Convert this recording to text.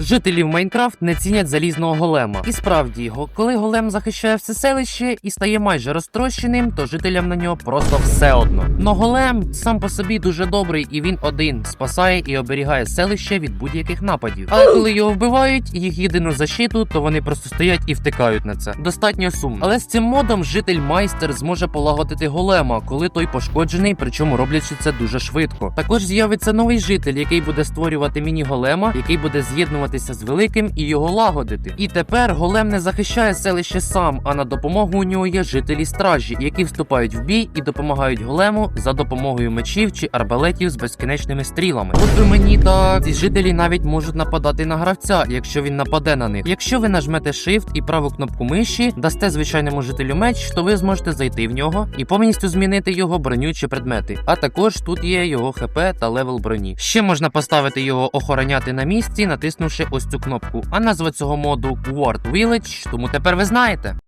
Жителі в Майнкрафт не цінять залізного голема. І справді його, коли голем захищає все селище і стає майже розтрощеним, то жителям на нього просто все одно. Но голем сам по собі дуже добрий, і він один спасає і оберігає селище від будь-яких нападів. Але коли його вбивають, їх єдину защиту, то вони просто стоять і втикають на це. Достатньо сумно. Але з цим модом житель майстер зможе полагодити голема, коли той пошкоджений, причому роблячи це дуже швидко. Також з'явиться новий житель, який буде створювати міні-голема, який буде з'єднуватися з великим і його лагодити. І тепер голем не захищає селище сам, а на допомогу у нього є жителі стражі, які вступають в бій і допомагають голему за допомогою мечів чи арбалетів з безкінечними стрілами. От мені так ці жителі навіть можуть нападати на гравця, якщо він нападе на них. Якщо ви нажмете Shift і праву кнопку миші, дасте звичайному жителю меч, то ви зможете зайти в нього і повністю змінити його броню чи предмети. А також тут є його ХП та левел броні. Ще можна поставити його охороняти на місці, натиснувши ось цю кнопку. А назва цього моду Ward Village, тому тепер ви знаєте.